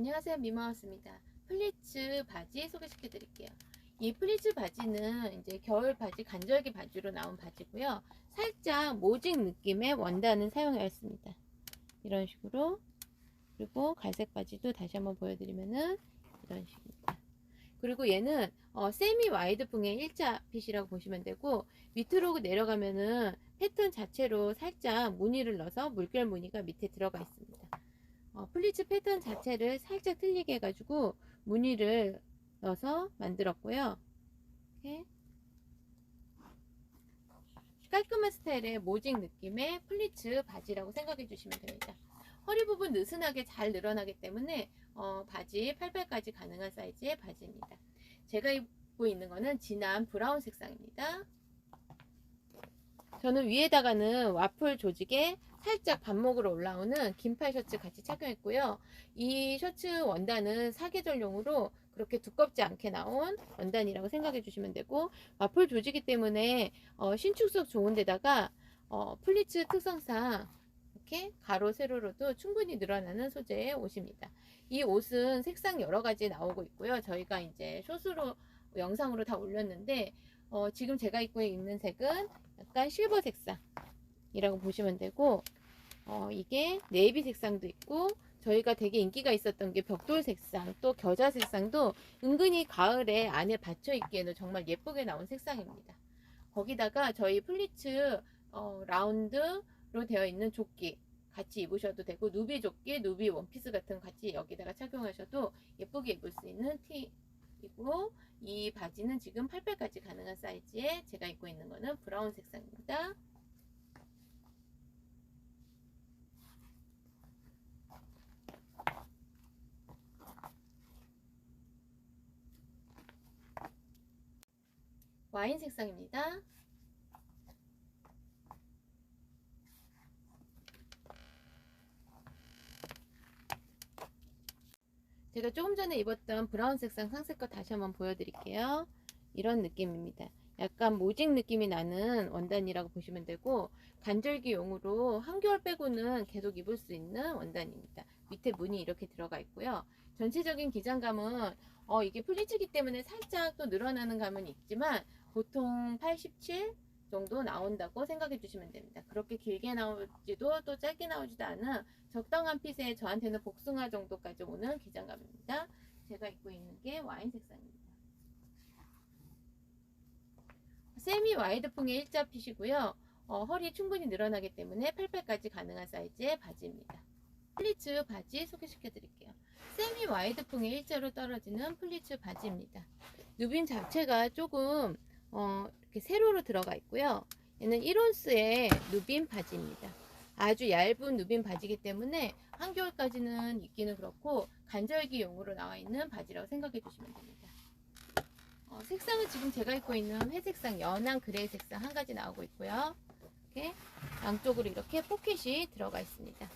안녕하세요 미마우스입니다. 플리츠 바지 소개시켜 드릴게요. 이 플리츠 바지는 이제 겨울 바지 간절기 바지로 나온 바지고요. 살짝 모직 느낌의 원단을 사용하였습니다. 이런 식으로 그리고 갈색 바지도 다시 한번 보여드리면은 이런 식입니다. 그리고 얘는 어, 세미 와이드 풍의 일자 핏이라고 보시면 되고 밑으로 내려가면은 패턴 자체로 살짝 무늬를 넣어서 물결 무늬가 밑에 들어가 있습니다. 어, 플리츠 패턴 자체를 살짝 틀리게 해가지고 무늬를 넣어서 만들었고요. 이렇게 깔끔한 스타일의 모직 느낌의 플리츠 바지라고 생각해 주시면 됩니다. 허리 부분 느슨하게 잘 늘어나기 때문에 어, 바지 팔팔까지 가능한 사이즈의 바지입니다. 제가 입고 있는 거는 진한 브라운 색상입니다. 저는 위에다가는 와플 조직에 살짝 반목으로 올라오는 긴팔 셔츠 같이 착용했고요. 이 셔츠 원단은 사계절용으로 그렇게 두껍지 않게 나온 원단이라고 생각해 주시면 되고 와플 조직이기 때문에 어, 신축성 좋은 데다가 어, 플리츠 특성상 이렇게 가로 세로로도 충분히 늘어나는 소재의 옷입니다. 이 옷은 색상 여러 가지 나오고 있고요. 저희가 이제 숏으로 영상으로 다 올렸는데 어, 지금 제가 입고 있는 색은 약간 실버 색상이라고 보시면 되고 어, 이게 네이비 색상도 있고 저희가 되게 인기가 있었던 게 벽돌 색상 또 겨자 색상도 은근히 가을에 안에 받쳐 입기에는 정말 예쁘게 나온 색상입니다. 거기다가 저희 플리츠 어, 라운드로 되어 있는 조끼 같이 입으셔도 되고 누비 조끼, 누비 원피스 같은 거 같이 여기다가 착용하셔도 예쁘게 입을 수 있는 티 이고 이 바지는 지금 팔팔까지 가능한 사이즈에 제가 입고 있는 거는 브라운 색상입니다. 와인 색상입니다. 제가 조금 전에 입었던 브라운 색상 상색껏 다시 한번 보여드릴게요. 이런 느낌입니다. 약간 모직 느낌이 나는 원단이라고 보시면 되고 간절기용으로 한겨울 빼고는 계속 입을 수 있는 원단입니다. 밑에 무늬 이렇게 들어가 있고요. 전체적인 기장감은 어, 이게 플리츠기 때문에 살짝 또 늘어나는 감은 있지만 보통 87 정도 나온다고 생각해 주시면 됩니다. 그렇게 길게 나오지도 또 짧게 나오지도 않은 적당한 핏에 저한테는 복숭아 정도까지 오는 기장감입니다. 제가 입고 있는 게 와인 색상입니다. 세미 와이드풍의 일자 핏이고요. 어, 허리 충분히 늘어나기 때문에 팔팔까지 가능한 사이즈의 바지입니다. 플리츠 바지 소개시켜 드릴게요. 세미 와이드풍의 일자로 떨어지는 플리츠 바지입니다. 누빔 자체가 조금 어, 이렇게 세로로 들어가 있고요. 얘는 1온스의 누빔 바지입니다. 아주 얇은 누빔 바지이기 때문에 한겨울까지는 입기는 그렇고 간절기용으로 나와 있는 바지라고 생각해 주시면 됩니다. 어, 색상은 지금 제가 입고 있는 회색상, 연한 그레이 색상 한 가지 나오고 있고요. 이렇게 양쪽으로 이렇게 포켓이 들어가 있습니다.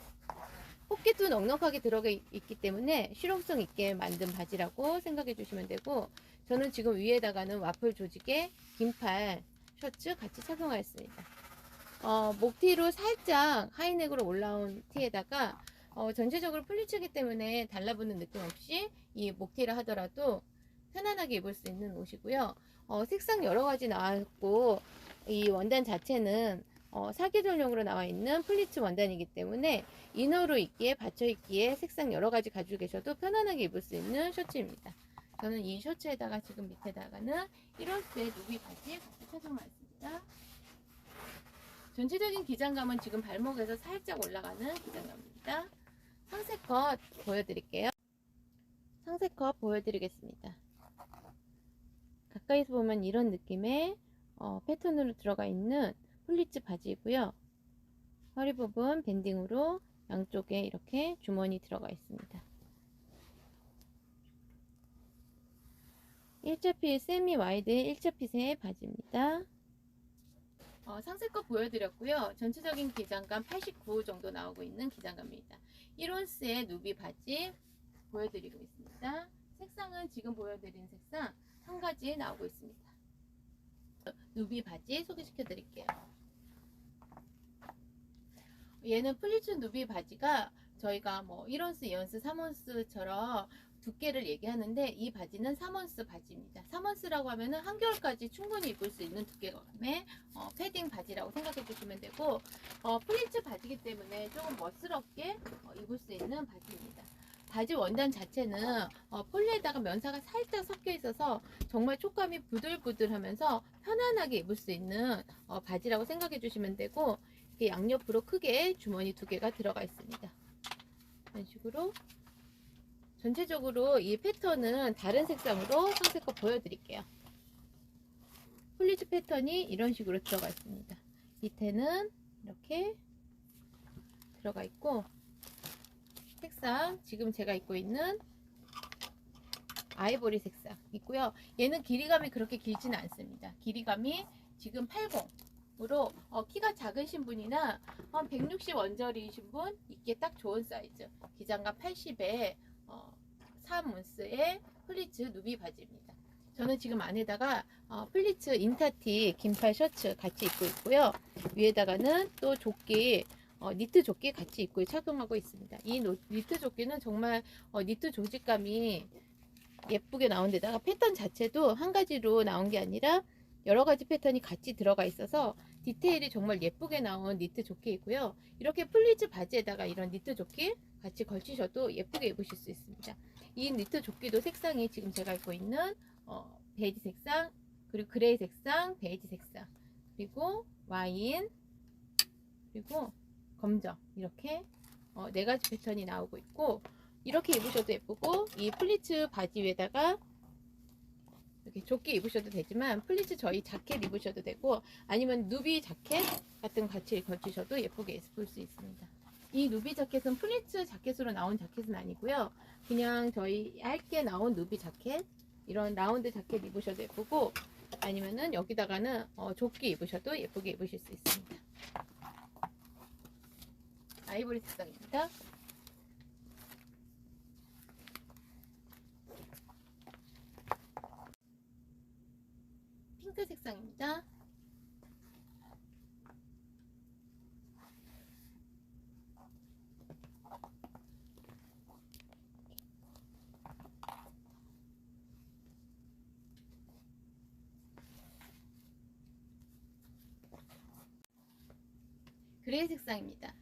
포켓도 넉넉하게 들어가 있- 있기 때문에 실용성 있게 만든 바지라고 생각해 주시면 되고 저는 지금 위에다가는 와플 조직의 긴팔 셔츠 같이 착용하였습니다. 어, 목티로 살짝 하이넥으로 올라온 티에다가 어, 전체적으로 플리츠기 때문에 달라붙는 느낌 없이 이 목티를 하더라도 편안하게 입을 수 있는 옷이고요. 어, 색상 여러 가지 나왔고 이 원단 자체는 어, 사계절용으로 나와 있는 플리츠 원단이기 때문에 이너로 입기에 받쳐 입기에 색상 여러 가지 가지고 계셔도 편안하게 입을 수 있는 셔츠입니다. 저는 이 셔츠에다가 지금 밑에다가는 1호스의 누비 바지 같이 착용하였습니다. 전체적인 기장감은 지금 발목에서 살짝 올라가는 기장감입니다. 상세컷 보여드릴게요. 상세컷 보여드리겠습니다. 가까이서 보면 이런 느낌의 어, 패턴으로 들어가 있는 플리츠 바지이고요. 허리 부분 밴딩으로 양쪽에 이렇게 주머니 들어가 있습니다. 일자핏 세미 와이드 일자핏의 바지입니다. 어, 상세껏 보여드렸고요. 전체적인 기장감 89 정도 나오고 있는 기장감입니다. 1온스의 누비 바지 보여드리고 있습니다. 색상은 지금 보여드린 색상 한 가지 나오고 있습니다. 누비 바지 소개시켜 드릴게요. 얘는 플리츠 누비 바지가 저희가 뭐 1온스, 2온스, 3온스처럼 두께를 얘기하는데 이 바지는 3온스 바지입니다. 3온스라고 하면은 한겨울까지 충분히 입을 수 있는 두께감의 어, 패딩 바지라고 생각해 주시면 되고 어, 플리츠 바지이기 때문에 조금 멋스럽게 어, 입을 수 있는 바지입니다. 바지 원단 자체는 어, 폴리에다가 면사가 살짝 섞여 있어서 정말 촉감이 부들부들하면서 편안하게 입을 수 있는 어, 바지라고 생각해 주시면 되고 이렇게 양옆으로 크게 주머니 두 개가 들어가 있습니다. 이런 식으로 전체적으로 이 패턴은 다른 색상으로 상세껏 보여드릴게요. 폴리즈 패턴이 이런 식으로 들어가 있습니다. 밑에는 이렇게 들어가 있고 색상 지금 제가 입고 있는 아이보리 색상 있고요. 얘는 길이감이 그렇게 길지는 않습니다. 길이감이 지금 80으로 어, 키가 작으신 분이나 한 160 원저리이신 분 입기에 딱 좋은 사이즈 기장감 80에 어, 3온스의 플리츠 누비 바지입니다. 저는 지금 안에다가 어, 플리츠 인타티 긴팔 셔츠 같이 입고 있고요. 위에다가는 또 조끼 어, 니트 조끼 같이 입고 착용하고 있습니다. 이 노- 니트 조끼는 정말 어, 니트 조직감이 예쁘게 나온 데다가 패턴 자체도 한 가지로 나온 게 아니라 여러 가지 패턴이 같이 들어가 있어서 디테일이 정말 예쁘게 나온 니트 조끼이고요. 이렇게 플리츠 바지에다가 이런 니트 조끼 같이 걸치셔도 예쁘게 입으실 수 있습니다. 이 니트 조끼도 색상이 지금 제가 입고 있는 어, 베이지 색상 그리고 그레이 색상, 베이지 색상 그리고 와인 그리고 검정 이렇게 어, 네 가지 패턴이 나오고 있고 이렇게 입으셔도 예쁘고 이 플리츠 바지 위에다가 이렇게 조끼 입으셔도 되지만 플리츠 저희 자켓 입으셔도 되고 아니면 누비 자켓 같은 거 같이 걸치셔도 예쁘게 입을 수 있습니다. 이 누비 자켓은 플리츠 자켓으로 나온 자켓은 아니고요. 그냥 저희 얇게 나온 누비 자켓 이런 라운드 자켓 입으셔도 예쁘고 아니면은 여기다가는 어, 조끼 입으셔도 예쁘게 입으실 수 있습니다. 아이보리 색상입니다. 핑크 색상입니다. 그레이 색상입니다.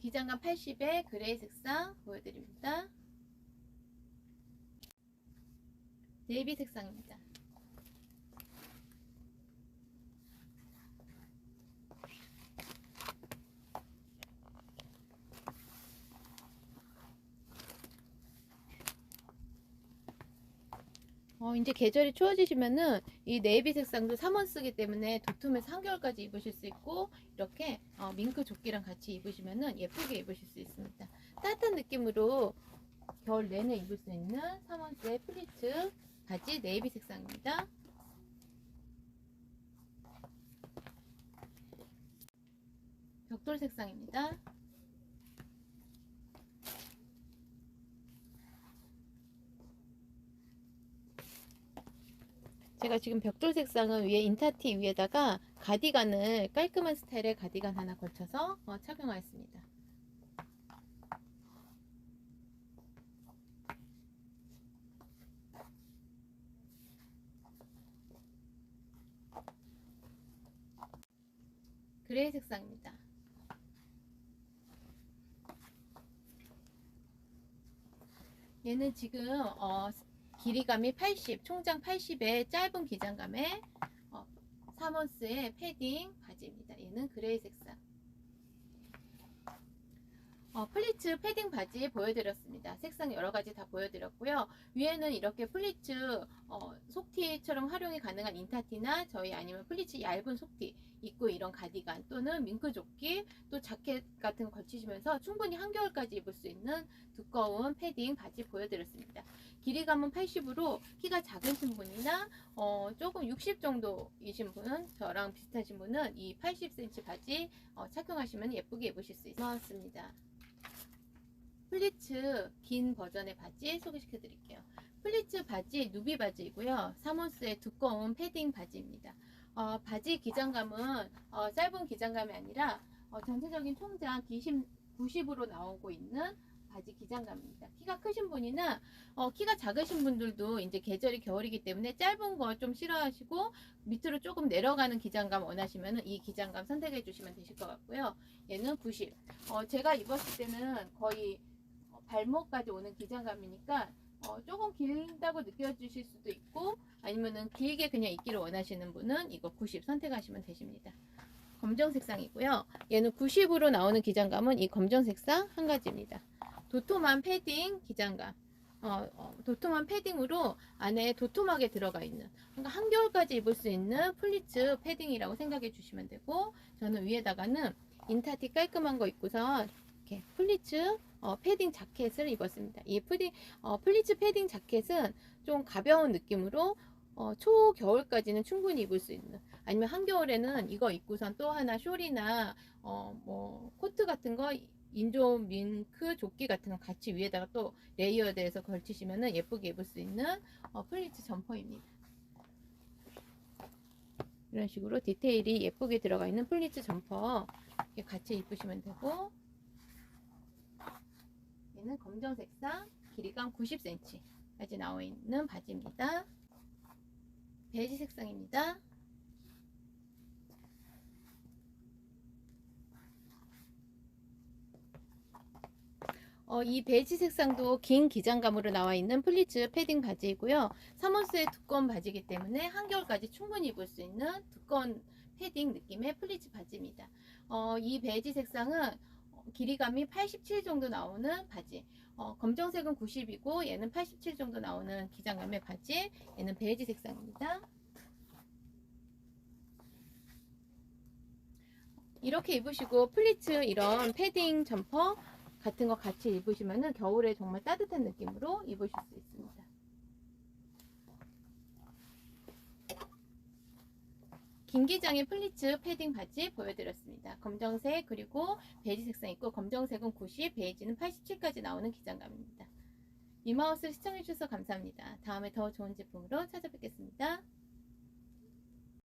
기장감 80에 그레이 색상 보여드립니다. 네이비 색상입니다. 어, 이제 계절이 추워지시면은 이 네이비 색상도 3원 쓰기 때문에 도톰해서 한겨울까지 입으실 수 있고 이렇게 어, 밍크 조끼랑 같이 입으시면은 예쁘게 입으실 수 있습니다. 따뜻한 느낌으로 겨울 내내 입을 수 있는 3원스의 플리츠 바지 네이비 색상입니다. 벽돌 색상입니다. 제가 지금 벽돌 색상은 위에 인타티 위에다가 가디건을 깔끔한 스타일의 가디건 하나 걸쳐서 어, 착용하였습니다. 그레이 색상입니다. 얘는 지금 어, 길이감이 80, 총장 80의 짧은 기장감의 어, 3온스의 패딩 바지입니다. 얘는 그레이 색상. 어, 플리츠 패딩 바지 보여드렸습니다. 색상 여러 가지 다 보여드렸고요. 위에는 이렇게 플리츠 어, 속티처럼 활용이 가능한 인타티나 저희 아니면 플리츠 얇은 속티 입고 이런 가디건 또는 밍크 조끼 또 자켓 같은 거 걸치시면서 충분히 한겨울까지 입을 수 있는 두꺼운 패딩 바지 보여드렸습니다. 길이감은 80으로 키가 작으신 분이나 어, 조금 60 정도이신 분 저랑 비슷하신 분은 이 80cm 바지 어, 착용하시면 예쁘게 입으실 수 있습니다. 플리츠 긴 버전의 바지 소개시켜 드릴게요. 플리츠 바지 누비 바지이고요. 3온스의 두꺼운 패딩 바지입니다. 어, 바지 기장감은 어, 짧은 기장감이 아니라 어, 전체적인 총장 기심 90으로 나오고 있는 바지 기장감입니다. 키가 크신 분이나 어, 키가 작으신 분들도 이제 계절이 겨울이기 때문에 짧은 거 좀 싫어하시고 밑으로 조금 내려가는 기장감 원하시면 이 기장감 선택해 주시면 되실 것 같고요. 얘는 90. 어, 제가 입었을 때는 거의 어, 발목까지 오는 기장감이니까 어, 조금 길다고 느껴지실 수도 있고 아니면은 길게 그냥 입기를 원하시는 분은 이거 90 선택하시면 되십니다. 검정 색상이고요. 얘는 90으로 나오는 기장감은 이 검정 색상 한 가지입니다. 도톰한 패딩 기장감. 어, 어, 도톰한 패딩으로 안에 도톰하게 들어가 있는 그러니까 한겨울까지 입을 수 있는 플리츠 패딩이라고 생각해 주시면 되고 저는 위에다가는 인타티 깔끔한 거 입고서 이렇게 플리츠 어, 패딩 자켓을 입었습니다. 이 패딩 어, 플리츠 패딩 자켓은 좀 가벼운 느낌으로 어, 초겨울까지는 충분히 입을 수 있는 아니면 한겨울에는 이거 입고선 또 하나 숄이나 어, 뭐 코트 같은 거 인조 밍크 조끼 같은 거 같이 위에다가 또 레이어드해서 걸치시면 예쁘게 입을 수 있는 어, 플리츠 점퍼입니다. 이런 식으로 디테일이 예쁘게 들어가 있는 플리츠 점퍼 같이 입으시면 되고 얘는 검정 색상 길이감 90cm까지 나와 있는 바지입니다. 베이지 색상입니다. 어, 이 베이지 색상도 긴 기장감으로 나와 있는 플리츠 패딩 바지이고요. 3호스의 두꺼운 바지이기 때문에 한겨울까지 충분히 입을 수 있는 두꺼운 패딩 느낌의 플리츠 바지입니다. 어, 이 베이지 색상은 길이감이 87 정도 나오는 바지. 어, 검정색은 90이고 얘는 87 정도 나오는 기장감의 바지. 얘는 베이지 색상입니다. 이렇게 입으시고 플리츠 이런 패딩 점퍼 같은 거 같이 입으시면은 겨울에 정말 따뜻한 느낌으로 입으실 수 있습니다. 김기장의 플리츠 패딩 바지 보여드렸습니다. 검정색 그리고 베이지 색상 있고 검정색은 90, 베이지는 87까지 나오는 기장감입니다. 이마우스 시청해주셔서 감사합니다. 다음에 더 좋은 제품으로 찾아뵙겠습니다.